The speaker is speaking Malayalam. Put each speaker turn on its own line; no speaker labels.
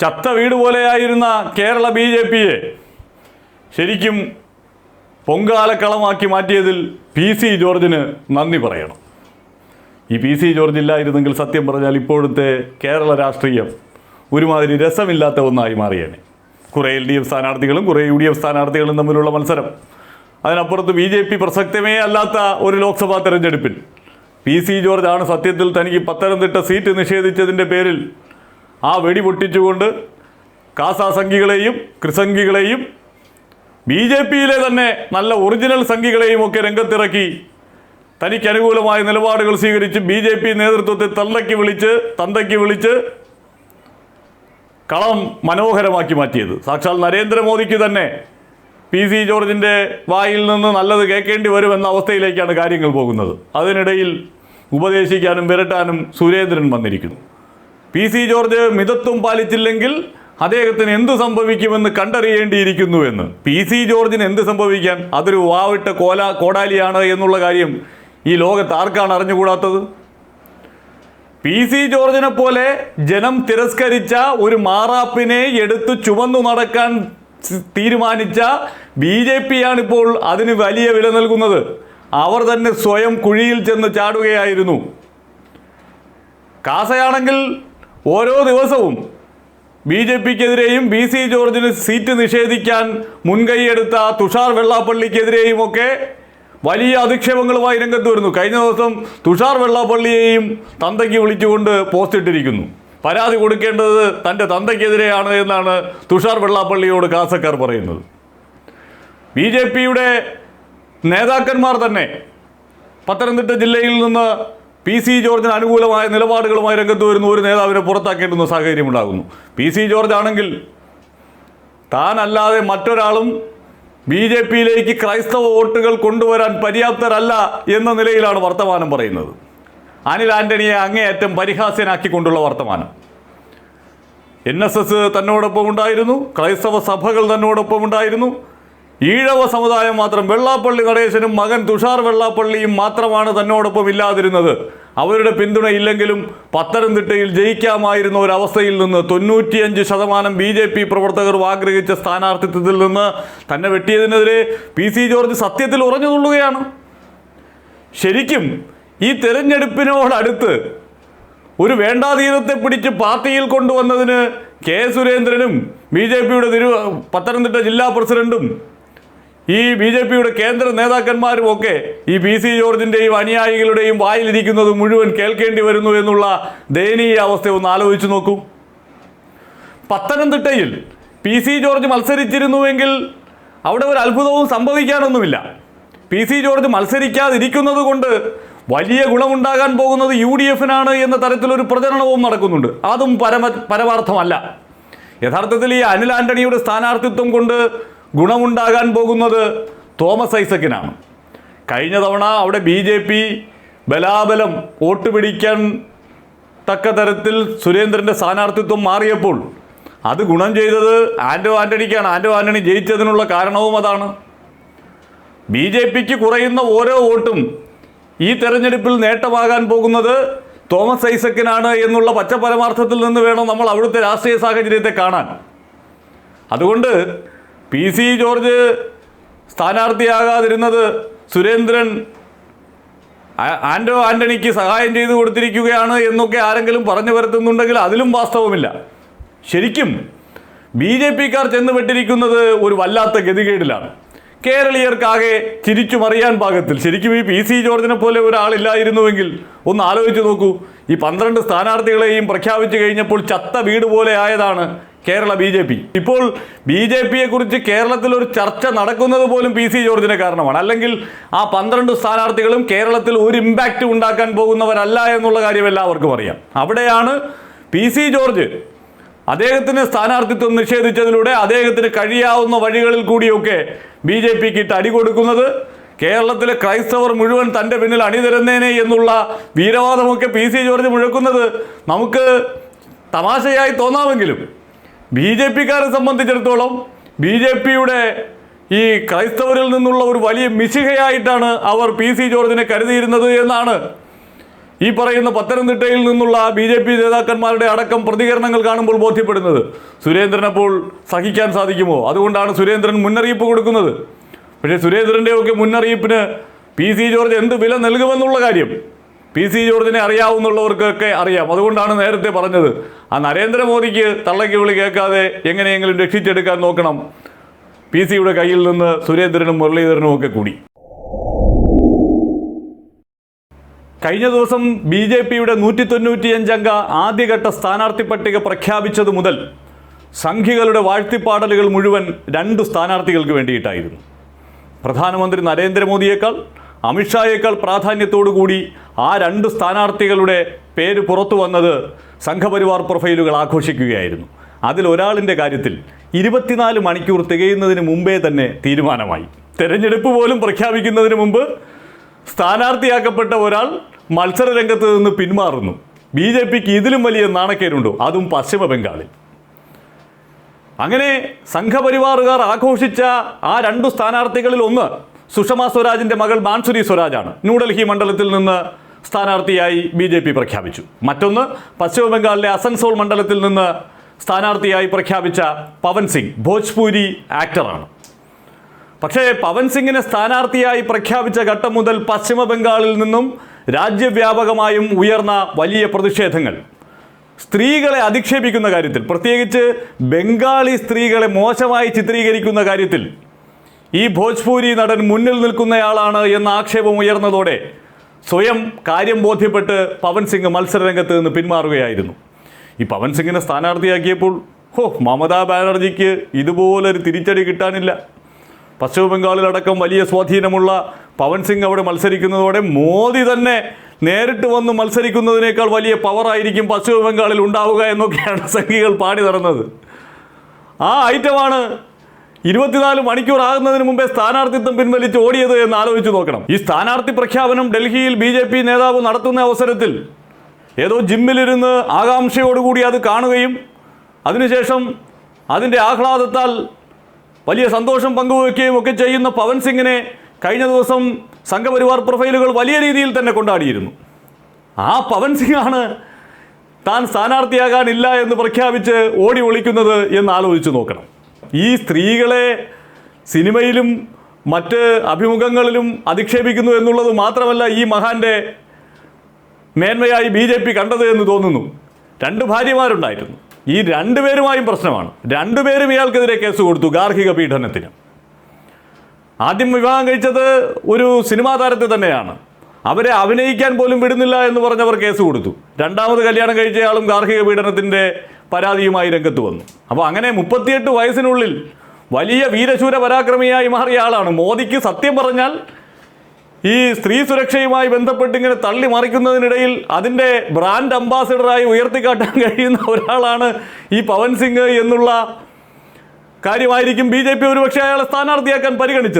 ചത്ത വീട് പോലെയായിരുന്ന കേരള ബി ജെ പിയെ ശരിക്കും പൊങ്കാലക്കളമാക്കി മാറ്റിയതിൽ പി സി ജോർജിന് നന്ദി പറയണം. ഈ പി സി ജോർജ് ഇല്ലായിരുന്നെങ്കിൽ സത്യം പറഞ്ഞാൽ ഇപ്പോഴത്തെ കേരള രാഷ്ട്രീയം ഒരുമാതിരി രസമില്ലാത്ത ഒന്നായി മാറിയേനെ. കുറേ എൽ ഡി എഫ് സ്ഥാനാർത്ഥികളും കുറേ യു ഡി എഫ് സ്ഥാനാർത്ഥികളും തമ്മിലുള്ള മത്സരം. അതിനപ്പുറത്ത് ബി ജെ പി പ്രസക്തമേ അല്ലാത്ത ഒരു ലോക്സഭാ തെരഞ്ഞെടുപ്പിൽ. പി സി ജോർജ് ആണ് സത്യത്തിൽ തനിക്ക് പത്തനംതിട്ട സീറ്റ് നിഷേധിച്ചതിന്റെ പേരിൽ ആ വെടി പൊട്ടിച്ചുകൊണ്ട് കാസാ ക്രിസംഖികളെയും ബി ജെ പിയിലെ തന്നെ നല്ല ഒറിജിനൽ സംഘികളെയും ഒക്കെ രംഗത്തിറക്കി തനിക്ക് അനുകൂലമായ നിലപാടുകൾ സ്വീകരിച്ച് ബി ജെ പി നേതൃത്വത്തെ തന്തയ്ക്ക് വിളിച്ച് തന്തയ്ക്ക് വിളിച്ച് കളം മനോഹരമാക്കി മാറ്റിയത്. സാക്ഷാൽ നരേന്ദ്രമോദിക്ക് തന്നെ പി സി ജോർജിന്റെ വായിൽ നിന്ന് നല്ലത് കേൾക്കേണ്ടി വരുമെന്ന അവസ്ഥയിലേക്കാണ് കാര്യങ്ങൾ പോകുന്നത്. അതിനിടയിൽ ഉപദേശിക്കാനും വിരട്ടാനും സുരേന്ദ്രൻ വന്നിരിക്കുന്നു. പി സി ജോർജ് മിതത്വം പാലിച്ചില്ലെങ്കിൽ അദ്ദേഹത്തിന് എന്ത് സംഭവിക്കുമെന്ന് കണ്ടറിയേണ്ടിയിരിക്കുന്നുവെന്ന് പി സി ജോർജിന് എന്ത് സംഭവിക്കാൻ? അതൊരു വാവിട്ട കോല കോടാലിയാണ് എന്നുള്ള കാര്യം ഈ ലോകത്ത് ആർക്കാണ് അറിഞ്ഞുകൂടാത്തത്? പി സി ജോർജിനെ പോലെ ജനം തിരസ്കരിച്ച ഒരു മാറാപ്പിനെ എടുത്ത് ചുമന്നു നടക്കാൻ തീരുമാനിച്ച ബി ജെ പിയാണ് ഇപ്പോൾ അതിന് വലിയ വില നൽകുന്നത്. അവർ തന്നെ സ്വയം കുഴിയിൽ ചെന്ന് ചാടുകയായിരുന്നു. കാസയാണെങ്കിൽ ഓരോ ദിവസവും ബി ജെ പിക്കെതിരെയും ബി സി ജോർജിന് സീറ്റ് നിഷേധിക്കാൻ മുൻകൈയെടുത്ത തുഷാർ വെള്ളാപ്പള്ളിക്കെതിരെയും ഒക്കെ വലിയ അധിക്ഷേപങ്ങളുമായി രംഗത്ത് വരുന്നു. കഴിഞ്ഞ ദിവസം തുഷാർ വെള്ളാപ്പള്ളിയെയും തന്തയ്ക്ക് വിളിച്ചുകൊണ്ട് പോസ്റ്റ് ഇട്ടിരിക്കുന്നു. പരാതി കൊടുക്കേണ്ടത് തന്റെ തന്തയ്ക്കെതിരെയാണ് എന്നാണ് തുഷാർ വെള്ളാപ്പള്ളിയോട് കാസക്കാർ പറയുന്നത്. ബി ജെ പിയുടെ നേതാക്കന്മാർ തന്നെ പത്തനംതിട്ട ജില്ലയിൽ നിന്ന് പി സി ജോർജിന് അനുകൂലമായ നിലപാടുകളുമായി രംഗത്ത് വരുന്ന ഒരു നേതാവിനെ പുറത്താക്കേണ്ടുന്ന സാഹചര്യം ഉണ്ടാകുന്നു. പി സി ജോർജ് ആണെങ്കിൽ താനല്ലാതെ മറ്റൊരാളും ബി ജെ പിയിലേക്ക് ക്രൈസ്തവ വോട്ടുകൾ കൊണ്ടുവരാൻ പര്യാപ്തരല്ല എന്ന നിലയിലാണ് വർത്തമാനം പറയുന്നത്. അനിൽ ആന്റണിയെ അങ്ങേയറ്റം പരിഹാസ്യനാക്കിക്കൊണ്ടുള്ള വർത്തമാനം. എൻ എസ് എസ് തന്നോടൊപ്പം ഉണ്ടായിരുന്നു ക്രൈസ്തവ സഭകൾ തന്നോടൊപ്പം ഉണ്ടായിരുന്നു ഈഴവ സമുദായം മാത്രം വെള്ളാപ്പള്ളി നടേശനും മകൻ തുഷാർ വെള്ളാപ്പള്ളിയും മാത്രമാണ് തന്നോടൊപ്പം ഇല്ലാതിരുന്നത്. അവരുടെ പിന്തുണ ഇല്ലെങ്കിലും പത്തനംതിട്ടയിൽ ജയിക്കാമായിരുന്ന ഒരവസ്ഥയിൽ നിന്ന് തൊണ്ണൂറ്റിയഞ്ച് ശതമാനം ബി ജെ പി പ്രവർത്തകർ ആഗ്രഹിച്ച സ്ഥാനാർത്ഥിത്വത്തിൽ നിന്ന് തന്നെ വെട്ടിയതിനെതിരെ പി സി ജോർജ് സത്യത്തിൽ ഉറഞ്ഞു തുള്ളുകയാണ് ശരിക്കും ഈ തെരഞ്ഞെടുപ്പിനോടടുത്ത് ഒരു വേണ്ടാതീതത്തെ പിടിച്ച് പാർട്ടിയിൽ കൊണ്ടുവന്നതിന് കെ സുരേന്ദ്രനും ബി ജെ പിയുടെ തിരു പത്തനംതിട്ട ജില്ലാ പ്രസിഡന്റും ഈ ബി ജെ പിയുടെ കേന്ദ്ര നേതാക്കന്മാരും ഒക്കെ ഈ പി സി ജോർജിന്റെയും അനുയായികളുടെയും വായിലിരിക്കുന്നത് മുഴുവൻ കേൾക്കേണ്ടി വരുന്നു എന്നുള്ള ദയനീയ അവസ്ഥ ഒന്ന് ആലോചിച്ചു നോക്കൂ. പത്തനംതിട്ടയിൽ പി സി ജോർജ് മത്സരിച്ചിരുന്നുവെങ്കിൽ അവിടെ ഒരു അത്ഭുതവും സംഭവിക്കാനൊന്നുമില്ല. പി സി ജോർജ് മത്സരിക്കാതിരിക്കുന്നത് കൊണ്ട് വലിയ ഗുണമുണ്ടാകാൻ പോകുന്നത് യു ഡി എഫിനാണ് എന്ന തരത്തിലൊരു പ്രചരണവും നടക്കുന്നുണ്ട്. അതും പരമ പരമാർത്ഥമല്ല. യഥാർത്ഥത്തിൽ ഈ അനിൽ ആന്റണിയുടെ സ്ഥാനാർത്ഥിത്വം കൊണ്ട് ഗുണമുണ്ടാകാൻ പോകുന്നത് തോമസ് ഐസക്കിനാണ്. കഴിഞ്ഞ തവണ അവിടെ ബി ജെ പി ബലാബലം വോട്ട് പിടിക്കാൻ തക്ക തരത്തിൽ സുരേന്ദ്രന്റെ സ്ഥാനാർത്ഥിത്വം മാറിയപ്പോൾ അത് ഗുണം ചെയ്തത് ആൻഡോ ആന്റണിക്കാണ് ആൻഡോ ആന്റണി ജയിച്ചതിനുള്ള കാരണവും അതാണ്. ബി ജെ പിക്ക് കുറയുന്ന ഓരോ വോട്ടും ഈ തെരഞ്ഞെടുപ്പിൽ നേട്ടമാകാൻ പോകുന്നത് തോമസ് ഐസക്കിനാണ് എന്നുള്ള പച്ചപരമാർത്ഥത്തിൽ നിന്ന് വേണം നമ്മൾ അവിടുത്തെ രാഷ്ട്രീയ സാഹചര്യത്തെ കാണാൻ. അതുകൊണ്ട് പി സി ജോർജ് സ്ഥാനാർത്ഥിയാകാതിരുന്നത് സുരേന്ദ്രൻ ആൻഡോ ആന്റണിക്ക് സഹായം ചെയ്തു കൊടുത്തിരിക്കുകയാണ് എന്നൊക്കെ ആരെങ്കിലും പറഞ്ഞു വരുത്തുന്നുണ്ടെങ്കിൽ അതിലും വാസ്തവമില്ല. ശരിക്കും ബി ജെ പിക്കാർ ചെന്നുപെട്ടിരിക്കുന്നത് ഒരു വല്ലാത്ത ഗതികേടിലാണ്. കേരളീയർക്കാകെ ചിരിച്ചു മറിയാൻ പാകത്തിൽ. ശരിക്കും ഈ പി സി ജോർജിനെ പോലെ ഒരാളില്ലായിരുന്നുവെങ്കിൽ ഒന്ന് ആലോചിച്ച് നോക്കൂ. ഈ പന്ത്രണ്ട് സ്ഥാനാർത്ഥികളെയും പ്രഖ്യാപിച്ചു കഴിഞ്ഞപ്പോൾ ചത്ത വീട് പോലെ ആയതാണ് കേരള ബി ജെ പി. ഇപ്പോൾ ബി ജെ പിയെ കുറിച്ച് കേരളത്തിൽ ഒരു ചർച്ച നടക്കുന്നത് പോലും പി സി ജോർജിന് കാരണമാണ്. അല്ലെങ്കിൽ ആ പന്ത്രണ്ട് സ്ഥാനാർത്ഥികളും കേരളത്തിൽ ഒരു ഇമ്പാക്റ്റ് ഉണ്ടാക്കാൻ പോകുന്നവരല്ല എന്നുള്ള കാര്യം എല്ലാവർക്കും അറിയാം. അവിടെയാണ് പി സി ജോർജ് അദ്ദേഹത്തിന് സ്ഥാനാർത്ഥിത്വം നിഷേധിച്ചതിലൂടെ അദ്ദേഹത്തിന് കഴിയാവുന്ന വഴികളിൽ കൂടിയൊക്കെ ബി ജെ പിക്ക് ഇട്ട് അടി കൊടുക്കുന്നത് കേരളത്തിലെ ക്രൈസ്തവർ മുഴുവൻ തന്റെ പിന്നിൽ അണിതരുന്നേനെ എന്നുള്ള വീരവാദമൊക്കെ പി സി ജോർജ് മുഴക്കുന്നത് നമുക്ക് തമാശയായി തോന്നാമെങ്കിലും ബി ജെ പിക്കാരെ സംബന്ധിച്ചിടത്തോളം ബി ജെ പിയുടെ ഈ ക്രൈസ്തവരിൽ നിന്നുള്ള ഒരു വലിയ മിശിഹയായിട്ടാണ് അവർ പി സി ജോർജിനെ കരുതിയിരുന്നത് എന്നാണ് ഈ പറയുന്ന പത്തനംതിട്ടയിൽ നിന്നുള്ള ബി ജെ പി നേതാക്കന്മാരുടെ അടക്കം പ്രതികരണങ്ങൾ കാണുമ്പോൾ ബോധ്യപ്പെടുന്നത്. സുരേന്ദ്രൻ അപ്പോൾ സഹിക്കാൻ സാധിക്കുമോ? അതുകൊണ്ടാണ് സുരേന്ദ്രൻ മുന്നറിയിപ്പ് കൊടുക്കുന്നത്. പക്ഷേ സുരേന്ദ്രന്റെയൊക്കെ മുന്നറിയിപ്പിന് പി സി ജോർജ് എന്ത് വില നൽകുമെന്നുള്ള കാര്യം പി സി ജോർജിനെ അറിയാവുന്നുള്ളവർക്കൊക്കെ അറിയാം. അതുകൊണ്ടാണ് നേരത്തെ പറഞ്ഞത്. ആ നരേന്ദ്രമോദിക്ക് തള്ളയ്ക്ക് വിളി കേൾക്കാതെ എങ്ങനെയെങ്കിലും രക്ഷിച്ചെടുക്കാൻ നോക്കണം. പി സിയുടെ കയ്യിൽ നിന്ന് സുരേന്ദ്രനും മുരളീധരനും ഒക്കെ കൂടി. കഴിഞ്ഞ ദിവസം ബി ജെ പിയുടെ നൂറ്റി തൊണ്ണൂറ്റിയഞ്ചംഗ ആദ്യഘട്ട സ്ഥാനാർത്ഥി പട്ടിക പ്രഖ്യാപിച്ചത് മുതൽ സംഘികളുടെ വാഴ്ത്തിപ്പാടലുകൾ മുഴുവൻ രണ്ട് സ്ഥാനാർത്ഥികൾക്ക് വേണ്ടിയിട്ടായിരുന്നു. പ്രധാനമന്ത്രി നരേന്ദ്രമോദിയേക്കാൾ അമിത്ഷായേക്കാൾ പ്രാധാന്യത്തോടുകൂടി ആ രണ്ട് സ്ഥാനാർത്ഥികളുടെ പേര് പുറത്തു വന്നത് സംഘപരിവാർ പ്രൊഫൈലുകൾ ആഘോഷിക്കുകയായിരുന്നു. അതിൽ അതിലൊരാളിന്റെ കാര്യത്തിൽ ഇരുപത്തിനാല് മണിക്കൂർ തികയുന്നതിന് മുമ്പേ തന്നെ തീരുമാനമായി. തെരഞ്ഞെടുപ്പ് പോലും പ്രഖ്യാപിക്കുന്നതിന് മുമ്പ് സ്ഥാനാർത്ഥിയാക്കപ്പെട്ട ഒരാൾ മത്സരരംഗത്ത് നിന്ന് പിന്മാറുന്നു. ബി ജെ പിക്ക് ഇതിലും വലിയ നാണക്കേടുണ്ടോ? അതും പശ്ചിമ ബംഗാളിൽ അങ്ങനെ സംഘപരിവാറുകാർ ആഘോഷിച്ച ആ രണ്ടു സ്ഥാനാർത്ഥികളിൽ ഒന്ന് സുഷമ സ്വരാജിന്റെ മകൾ മാൻസുരി സ്വരാജാണ്. ന്യൂഡൽഹി മണ്ഡലത്തിൽ നിന്ന് സ്ഥാനാർത്ഥിയായി ബി ജെ പി പ്രഖ്യാപിച്ചു. മറ്റൊന്ന് പശ്ചിമബംഗാളിലെ അസൻസോൾ മണ്ഡലത്തിൽ നിന്ന് സ്ഥാനാർത്ഥിയായി പ്രഖ്യാപിച്ച പവൻ സിംഗ് ഭോജ്പൂരി ആക്ടറാണ്. പക്ഷേ പവൻ സിംഗിനെ സ്ഥാനാർത്ഥിയായി പ്രഖ്യാപിച്ച ഘട്ടം മുതൽ പശ്ചിമബംഗാളിൽ നിന്നും രാജ്യവ്യാപകമായും ഉയർന്ന വലിയ പ്രതിഷേധങ്ങൾ. സ്ത്രീകളെ അധിക്ഷേപിക്കുന്ന കാര്യത്തിൽ പ്രത്യേകിച്ച് ബംഗാളി സ്ത്രീകളെ മോശമായി ചിത്രീകരിക്കുന്ന കാര്യത്തിൽ ഈ ഭോജ്പൂരി നടൻ മുന്നിൽ നിൽക്കുന്നയാളാണ് എന്ന ആക്ഷേപം ഉയർന്നതോടെ സ്വയം കാര്യം ബോധ്യപ്പെട്ട് പവൻ സിംഗ് മത്സരരംഗത്ത് നിന്ന് പിന്മാറുകയായിരുന്നു. ഈ പവൻ സിംഗിനെ സ്ഥാനാർത്ഥിയാക്കിയപ്പോൾ ഹോ മമതാ ബാനർജിക്ക് ഇതുപോലൊരു തിരിച്ചടി കിട്ടാനില്ല. പശ്ചിമ ബംഗാളിലടക്കം വലിയ സ്വാധീനമുള്ള പവൻ സിംഗ് അവിടെ മത്സരിക്കുന്നതോടെ മോദി തന്നെ നേരിട്ട് വന്ന് മത്സരിക്കുന്നതിനേക്കാൾ വലിയ പവറായിരിക്കും പശ്ചിമ ബംഗാളിൽ ഉണ്ടാവുക എന്നൊക്കെയാണ് സംഘികൾ പാടി നടന്നത്. ആ ഐറ്റമാണ് ഇരുപത്തിനാല് മണിക്കൂർ ആകുന്നതിന് മുമ്പേ സ്ഥാനാർത്ഥിത്വം പിൻവലിച്ച് ഓടിയത് എന്ന് ആലോചിച്ചു നോക്കണം. ഈ സ്ഥാനാർത്ഥി പ്രഖ്യാപനം ഡൽഹിയിൽ ബി ജെ പി നേതാവ് നടത്തുന്ന അവസരത്തിൽ ഏതോ ജിമ്മിലിരുന്ന് ആകാംക്ഷയോടുകൂടി അത് കാണുകയും അതിനുശേഷം അതിന്റെ ആഹ്ലാദത്താൽ വലിയ സന്തോഷം പങ്കുവയ്ക്കുകയും ഒക്കെ ചെയ്യുന്ന പവൻ സിംഗിനെ കഴിഞ്ഞ ദിവസം സംഘപരിവാർ പ്രൊഫൈലുകൾ വലിയ രീതിയിൽ തന്നെ കൊണ്ടാടിയിരുന്നു. ആ പവൻ സിംഗാണ് താൻ സ്ഥാനാർത്ഥിയാകാനില്ല എന്ന് പ്രഖ്യാപിച്ച് ഓടി ഒളിക്കുന്നത് എന്ന് ആലോചിച്ച് നോക്കണം. ഈ സ്ത്രീകളെ സിനിമയിലും മറ്റ് അഭിമുഖങ്ങളിലും അധിക്ഷേപിക്കുന്നു എന്നുള്ളത് മാത്രമല്ല ഈ മഹാന്റെ മേന്മയായി ബി ജെ പി കണ്ടത് എന്ന് തോന്നുന്നു. രണ്ട് ഭാര്യമാരുണ്ടായിരുന്നു. ഈ രണ്ടുപേരുമായും പ്രശ്നമാണ്. രണ്ടുപേരും ഇയാൾക്കെതിരെ കേസ് കൊടുത്തു ഗാർഹിക പീഡനത്തിന്. ആദ്യം വിവാഹം കഴിച്ചത് ഒരു സിനിമാ താരത്തെ തന്നെയാണ്. അവരെ അഭിനയിക്കാൻ പോലും വിടുന്നില്ല എന്ന് പറഞ്ഞവർ കേസ് കൊടുത്തു. രണ്ടാമത് കല്യാണം കഴിച്ചയാളും ഗാർഹിക പീഡനത്തിന്റെ പരാതിയുമായി രംഗത്ത് വന്നു. അപ്പോൾ അങ്ങനെ മുപ്പത്തിയെട്ട് വയസ്സിനുള്ളിൽ വലിയ വീരശൂര പരാക്രമിയായി മാറിയ ആളാണ്. മോദിക്ക് സത്യം പറഞ്ഞാൽ ഈ സ്ത്രീ സുരക്ഷയുമായി ബന്ധപ്പെട്ട് ഇങ്ങനെ തള്ളി മറിക്കുന്നതിനിടയിൽ അതിന്റെ ബ്രാൻഡ് അംബാസിഡറായി ഉയർത്തിക്കാട്ടാൻ കഴിയുന്ന ഒരാളാണ് ഈ പവൻ സിംഗ് എന്നുള്ള കാര്യമായിരിക്കും ബി ജെ പി ഒരുപക്ഷെ അയാളെ സ്ഥാനാർത്ഥിയാക്കാൻ പരിഗണിച്ചത്.